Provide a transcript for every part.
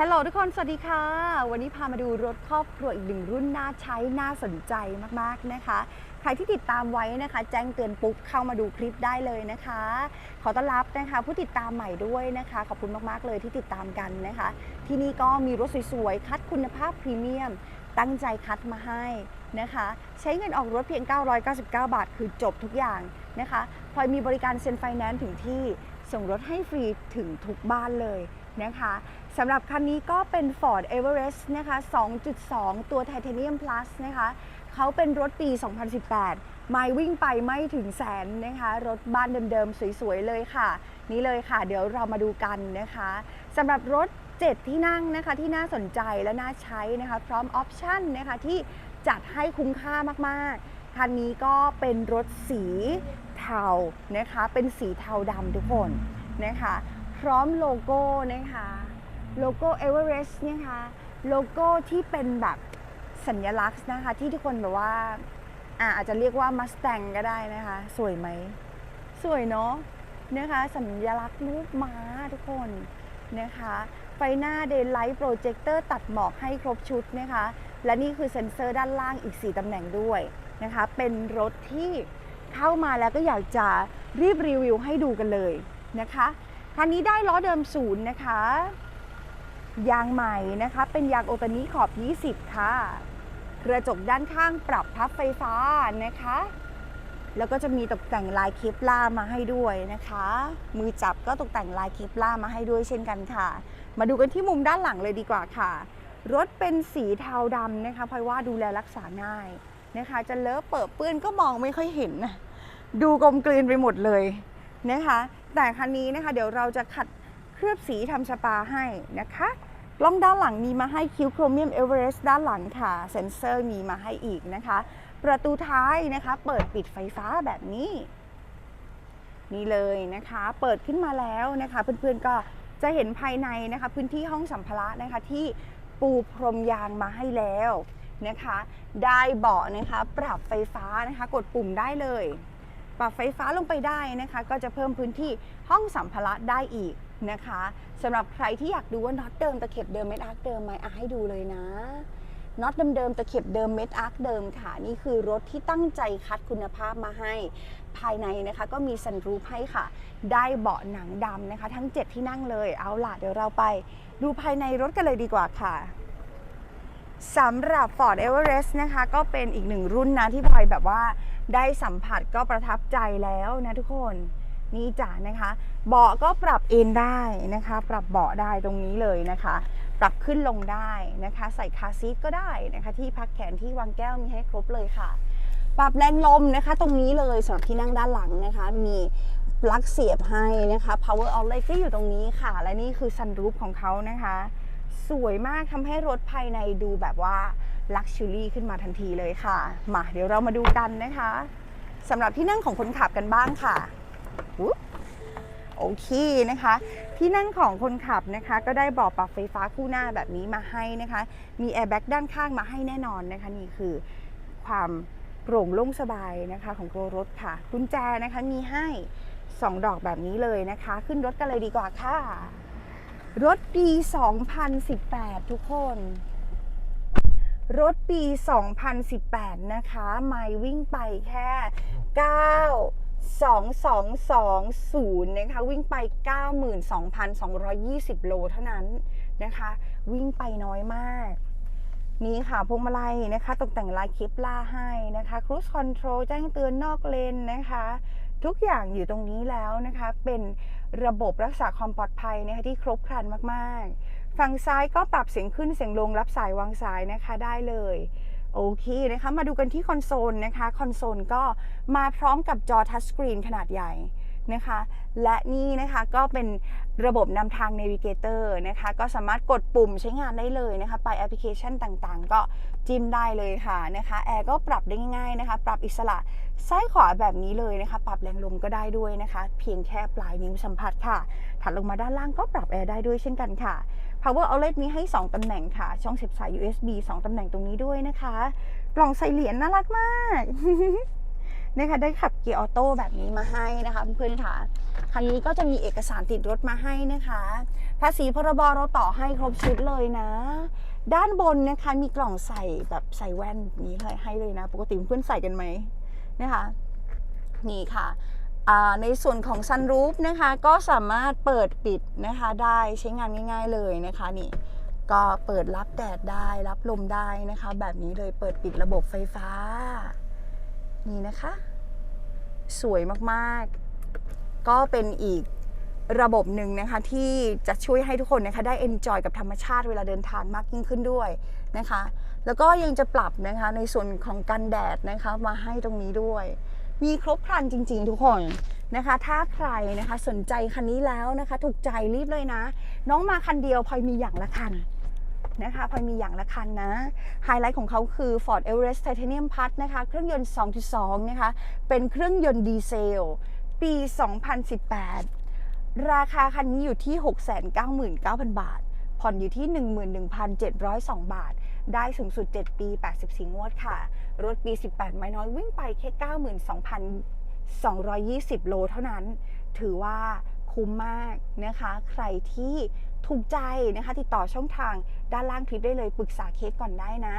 ฮัลโหลทุกคนสวัสดีค่ะ วันนี้พามาดูรถครอบครัวอีกหนึ่งรุ่นน่าใช้น่าสนใจมากๆนะคะ ใครที่ติดตามไว้นะคะ แจ้งเตือนปุ๊บเข้ามาดูคลิปได้เลยนะคะ ขอต้อนรับนะคะผู้ติดตามใหม่ด้วยนะคะ ขอบคุณมากๆเลยที่ติดตามกันนะคะ ที่นี่ก็มีรถสวยๆ คัดคุณภาพพรีเมียม ตั้งใจคัดมาให้นะคะ ใช้เงินออกรถเพียง 999 บาท คือจบทุกอย่างนะคะพลอยมีบริการเซ็นไฟแนนซ์ถึงที่ ส่งรถให้ฟรีถึงทุกบ้านเลยนะคะสำหรับคันนี้ก็เป็น Ford Everest นะคะ 2.2 ตัว Titanium Plus นะคะ เขาเป็นรถปี 2018 ไม่วิ่งไปไม่ถึงแสนนะคะ รถบ้านเดิมๆ สวยๆ เลยค่ะ นี่เลยค่ะ เดี๋ยวเรามาดูกันนะคะสำหรับรถ 7 ที่นั่งนะคะ ที่น่าสนใจและน่าใช้นะคะ พร้อมออปชั่นนะคะที่จัดให้คุ้มค่ามากๆ คันนี้ก็เป็นรถสี เทานะคะเป็นสีเทาดำทุกคนนะคะพร้อมโลโก้นะคะโลโก้ Everest นะคะโลโก้ที่เป็นแบบสัญลักษณ์นะคะที่ทุกคนแบบว่าอาจจะเรียกว่า Mustang ก็ได้นะคะ สวยไหม สวยเนาะนะคะสัญลักษณ์รูปม้าทุกคนนะคะไฟหน้า Daylight Projector ตัดหมอกให้ครบชุดนะคะ และนี่คือเซ็นเซอร์ด้านล่างอีก 4ตำแหน่งด้วยนะคะ เป็นรถที่ เข้ามาแล้วก็อยากจะรีบรีวิวให้ดูกันเลยนะคะคันนี้ได้ล้อเดิมศูนย์นะคะ ยางใหม่นะคะ เป็นยางโอตานิขอบ 20 ค่ะ กระจกด้านข้างปรับพับไฟฟ้านะคะ แล้วก็จะมีตกแต่งลายเคปล่ามาให้ด้วยนะคะ มือจับก็ตกแต่งลายเคปล่ามาให้ด้วยเช่นกันค่ะ มาดูกันที่มุมด้านหลังเลยดีกว่าค่ะ รถเป็นสีเทาดำนะคะเพราะว่าดูแลรักษาง่าย นะคะ จะเลอะเปิดเปื้อนก็มองไม่ค่อยเห็น ดูกลมกลืนไปหมดเลยนะคะ แต่คันนี้นะคะเดี๋ยวเราจะขัดเคลือบสีทำสปาให้นะคะกล้องด้านหลังมีมาให้คิวโครเมียมเอเวอเรสต์ด้านหลังค่ะ เซ็นเซอร์มีมาให้อีกนะคะ ประตูท้ายนะคะเปิดปิดไฟฟ้าแบบนี้นี่เลยนะคะ เปิดขึ้นมาแล้วนะคะ เพื่อนๆก็จะเห็นภายในนะคะ พื้นที่ห้องสัมภาระนะคะที่ปูพรมยางมาให้แล้ว นะคะ ได้เบาะนะคะ ปรับไฟฟ้านะคะ กดปุ่มได้เลย ปรับไฟฟ้าลงไปได้นะคะ ก็จะเพิ่มพื้นที่ห้องสัมภาระได้อีกนะคะสำหรับใครที่อยากดูว่าน็อตเดิมตะเข็บเดิมเม็ดอาร์คเดิมไหมอะให้ดูเลยนะน็อตเดิมๆตะเข็บเดิมเม็ดอาร์คเดิมค่ะ นี่คือรถที่ตั้งใจคัดคุณภาพมาให้ ภายในนะคะ ก็มีซันรูฟให้ค่ะ ได้เบาะหนังดำนะคะ ทั้ง 7 ที่นั่งเลยเอาล่ะเดี๋ยวเราไป ดูภายในรถกันเลยดีกว่าค่ะ สำหรับ Ford Everest นะคะ ก็เป็นอีกหนึ่งรุ่นนะที่พลอยแบบว่าได้สัมผัสก็ประทับใจแล้วนะทุกคนนี่จ้ะนะคะ เบาะก็ปรับเอนได้นะคะ ปรับเบาะได้ตรงนี้เลยนะคะ ปรับขึ้นลงได้นะคะ ใส่คาซีทก็ได้นะคะ ที่พักแขนที่วางแก้วมีให้ครบเลยค่ะ ปรับแรงลมนะคะ ตรงนี้เลยสำหรับที่นั่งด้านหลังนะคะ มีปลั๊กเสียบให้นะคะ power outlet ก็อยู่ตรงนี้ค่ะ และนี่คือ sunroof ของเขานะคะ สวยมากทำให้รถภายในดูแบบว่า luxury ขึ้นมาทันทีเลยค่ะ มาเดี๋ยวเรามาดูกันนะคะสำหรับที่นั่งของคนขับกันบ้างค่ะโอเคนะคะ ที่นั่งของคนขับนะคะ ก็ได้บาะปรับไฟฟ้าคู่หน้าแบบนี้มาให้นะคะ มีแอร์แบ็กด้านข้างมาให้แน่นอนนะคะ นี่คือความโปร่งโล่งสบายนะคะของตัวรถค่ะ กุญแจนะคะมีให้ 2 ดอกแบบนี้เลยนะคะ ขึ้นรถกันเลยดีกว่าค่ะ รถปี 2018 ทุกคน รถปี 2018 นะคะไม่วิ่งไปแค่ 9 2220 นะคะ วิ่งไป 92,220 โลเท่านั้นนะคะ วิ่งไปน้อยมาก นี่ค่ะพวงมาลัยนะคะ ตกแต่งลายคลิปล่าให้นะคะครู i คอนโทรลแจ้งเตือนนอกเลนนะคะ ทุกอย่างอยู่ตรงนี้แล้วนะคะ เป็นระบบรักษาความปลอดภัยนะคะที่ครบครันมากๆ ฝั่งซ้ายก็ปรับเสียงขึ้นเสียงลงรับสายวางสายนะคะได้เลยโอเคนะคะ มาดูกันที่คอนโซลนะคะ คอนโซลก็มาพร้อมกับจอทัชสกรีนขนาดใหญ่ นะคะ และนี่นะคะก็เป็นระบบนำทาง Navigator นะคะ ก็สามารถกดปุ่มใช้งานได้เลยนะคะ ไปแอปพลิเคชันต่างๆ ก็จิ้มได้เลยค่ะนะคะแอร์ก็ปรับได้ง่ายๆนะคะ ปรับอิสระซ้ายขวาแบบนี้เลยนะคะ ปรับแรงลมก็ได้ด้วยนะคะ เพียงแค่ปลายนิ้วสัมผัสค่ะ ถัดลงมาด้านล่างก็ปรับแอร์ได้ด้วยเช่นกันค่ะ Power Outlet มีให้ 2 ตำแหน่งค่ะ ช่องเสียบสาย USB 2 ตำแหน่งตรงนี้ด้วยนะคะ กล่องใส่เหรียญน่ารักมาก นะคะได้ขับเกียร์ออโต้แบบนี้มาให้นะคะเพื่อนๆค่ะคันนี้ก็จะมีเอกสารติดรถมาให้นะคะ ภาษีพรบเราต่อให้ครบชุดเลยนะ ด้านบนนะคะมีกล่องใส่แบบใส่แว่นนี้เลยให้เลยนะ ปกติเพื่อนใส่กันไหมนะคะนี่ค่ะในส่วนของซันรูฟนะคะก็สามารถเปิดปิดนะคะได้ใช้งานง่าย ๆเลยนะคะนี่ก็เปิดรับแดดได้รับลมได้นะคะ แบบนี้เลยเปิดปิดระบบไฟฟ้า นี่นะคะ สวยมากๆ ก็เป็นอีกระบบหนึ่งนะคะที่จะช่วยให้ทุกคนนะคะได้ enjoy กับธรรมชาติเวลาเดินทางมากยิ่งขึ้นด้วยนะคะ แล้วก็ยังจะปรับนะคะในส่วนของกันแดดนะคะมาให้ตรงนี้ด้วย มีครบครันจริง ๆ ทุกคนนะคะ ถ้าใครนะคะสนใจคันนี้แล้วนะคะ ถูกใจรีบเลยนะ น้องมาคันเดียวพลอยมีอย่างละคัน นะคะพลอยมีอย่างละคันนะ ไฮไลท์ของเขาคือ Ford Everest Titanium Plus นะคะเครื่องยนต์ 2.2 นะคะ เป็นเครื่องยนต์ดีเซล ปี 2018 ราคาคันนี้อยู่ที่ 699,000 บาท ผ่อนอยู่ที่ 11,702 บาท ได้สูงสุด 7 ปี 84 งวดค่ะ รถปี 18 ไม่น้อยวิ่งไปแค่ 92,220 โลเท่านั้น ถือว่า คุ้มมากนะคะ ใครที่ถูกใจนะคะ ติดต่อช่องทางด้านล่างคลิปได้เลยปรึกษาเคสก่อนได้นะ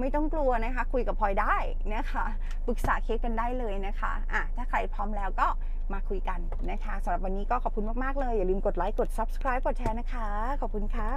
ไม่ต้องกลัวนะคะ คุยกับพลอยได้นะคะปรึกษาเคสกันได้เลยนะคะอะถ้าใครพร้อมแล้วก็มาคุยกันนะคะสำหรับวันนี้ก็ขอบคุณมาก ๆ เลย อย่าลืมกดไลค์กด subscribe กดแชร์นะคะ ขอบคุณค่ะ